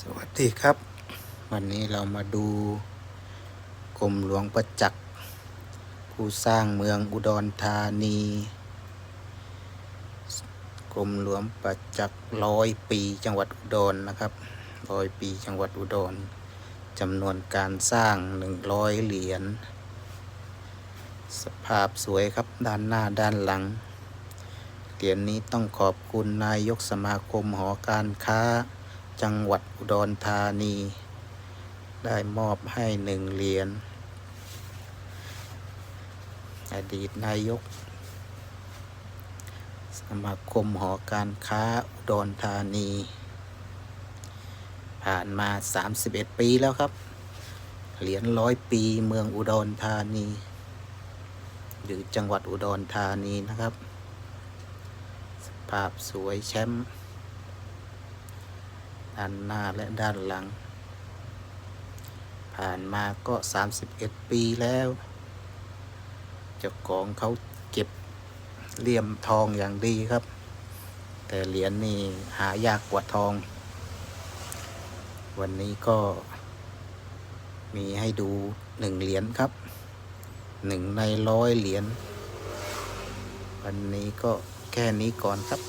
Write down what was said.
สวัสดีครับ วันนี้เรามาดูกรมหลวงประจักษ์ผู้สร้างเมืองอุดรธานีกรมหลวงประจักษ์ร้อยปีจังหวัดอุดรนะครับร้อยปีจังหวัดอุดรจำนวนการสร้างหนึ่งร้อยเหรียญสภาพสวยครับด้านหน้าด้านหลังเหรียญนี้ต้องขอบคุณนายกสมาคมหอการค้า จังหวัดอุดรธานี ได้มอบให้หนึ่งเหรียญอดีตนายก สมาคมหอการค้าอุดรธานี ผ่านมา 31 ปีแล้วครับ เหรียญร้อยปีเมืองอุดรธานี หรือจังหวัดอุดรธานีนะครับสภาพสวยแชมป์ ด้านหน้าและด้านหลัง ผ่านมาก็ 31 ปีแล้วเจ้าของเขาเก็บเหลี่ยมทองอย่างดีครับ แต่เหรียญนี่หายากกว่าทอง วันนี้ก็มีให้ดูหนึ่งเหรียญครับหนึ่งในร้อยเหรียญวันนี้ก็แค่นี้ก่อนครับ